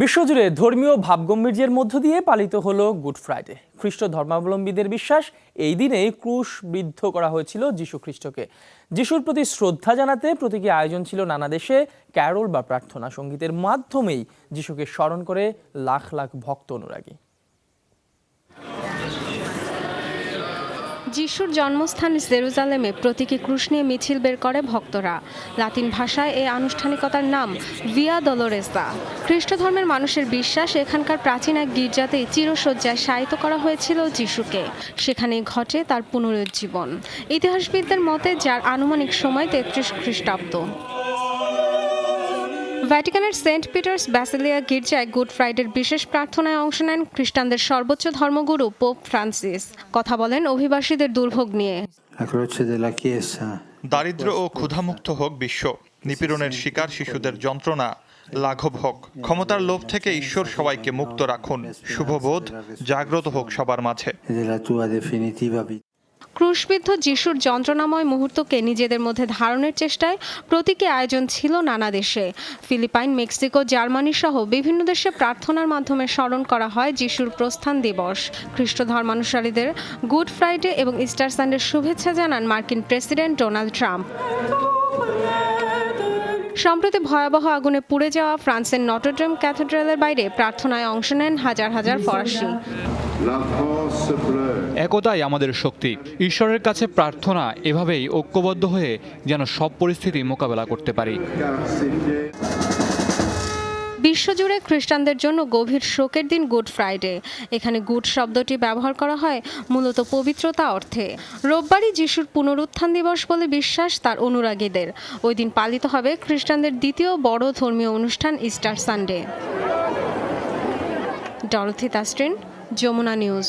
বিশ্বজুড়ে ধর্মীয় ভাবগম্ভীর্যের মধ্য দিয়ে পালিত হলো গুড ফ্রাইডে। খ্রিস্ট ধর্মাবলম্বীদের বিশ্বাস এই দিনেই ক্রুশ বিদ্ধ করা হয়েছিল যীশু খ্রিস্টকে। যিশুর প্রতি শ্রদ্ধা জানাতে প্রতীকী আয়োজন ছিল নানা দেশে ক্যারোল বা প্রার্থনা সঙ্গীতের মাধ্যমেই যিশুকে স্মরণ করে লাখ লাখ ভক্ত অনুরাগী। যিশুর জন্মস্থান জেরুজালেমে প্রতীকী ক্রুশ নিয়ে মিছিল বের করে ভক্তরা। লাতিন ভাষায় এই আনুষ্ঠানিকতার নাম ভিয়া দলোরেসা খ্রিস্ট ধর্মের মানুষের বিশ্বাস এখানকার প্রাচীন এক গির্জাতে চিরসজ্জায় শায়িত করা হয়েছিল যিশুকে। সেখানেই ঘটে তার পুনরুজ্জীবন। ইতিহাসবিদদের মতে যার আনুমানিক সময় তেত্রিশ খ্রিস্টাব্দ। ভ্যাটিকানের সেন্ট পিটার্স ব্যাসিলিয়া গির্জায় গুড ফ্রাইডের বিশেষ প্রার্থনায় অংশ নেন খ্রিস্টানদের সর্বোচ্চ ধর্মগুরু পোপ ফ্রান্সিস। কথা বলেন অভিবাসীদের দুর্ভোগ নিয়ে. দারিদ্র ও ক্ষুধামুক্ত হোক বিশ্ব, নিপীড়নের শিকার শিশুদের যন্ত্রণা, লাঘব হোক, ক্ষমতার লোভ থেকে ঈশ্বর সবাইকে মুক্ত রাখুন। শুভবোধ, জাগ্রত হোক সবার মাঝে। ক্রুশবিদ্ধ যিশুর যন্ত্রণাময় মুহূর্তকে নিজেদের মধ্যে ধারণের চেষ্টায় প্রতীকী আয়োজন ছিল নানা দেশে। ফিলিপাইন, মেক্সিকো, জার্মানি সহ বিভিন্ন দেশে প্রার্থনার মাধ্যমে স্মরণ করা হয় যিশুর প্রস্থান দিবস। খ্রিস্ট ধর্মানুসারীদের গুড ফ্রাইডে এবং ইস্টার সানডের শুভেচ্ছা জানান মার্কিন প্রেসিডেন্ট ডোনাল্ড ট্রাম্প। সম্প্রতি ভয়াবহ আগুনে পুড়ে যাওয়া ফ্রান্সের নটরডেম ক্যাথেড্রালের বাইরে প্রার্থনায় অংশ নেন হাজার হাজার ফরাসি. একতাই আমাদের শক্তি। ঈশ্বরের কাছে প্রার্থনা এভাবেই ঐক্যবদ্ধ হয়ে যেন সব পরিস্থিতি মোকাবেলা করতে পারি। বিশ্বজুড়ে খ্রিস্টানদের জন্য গভীর শোকের দিন গুড ফ্রাইডে। এখানে গুড শব্দটি ব্যবহার করা হয় মূলত পবিত্রতা অর্থে। রোববারই যিশুর পুনরুত্থান দিবস বলে বিশ্বাস তার অনুরাগীদের। ওই দিন পালিত হবে খ্রিস্টানদের দ্বিতীয় বড় ধর্মীয় অনুষ্ঠান ইস্টার সানডে। ডরথি তাস্ট্রিন যমুনা নিউজ।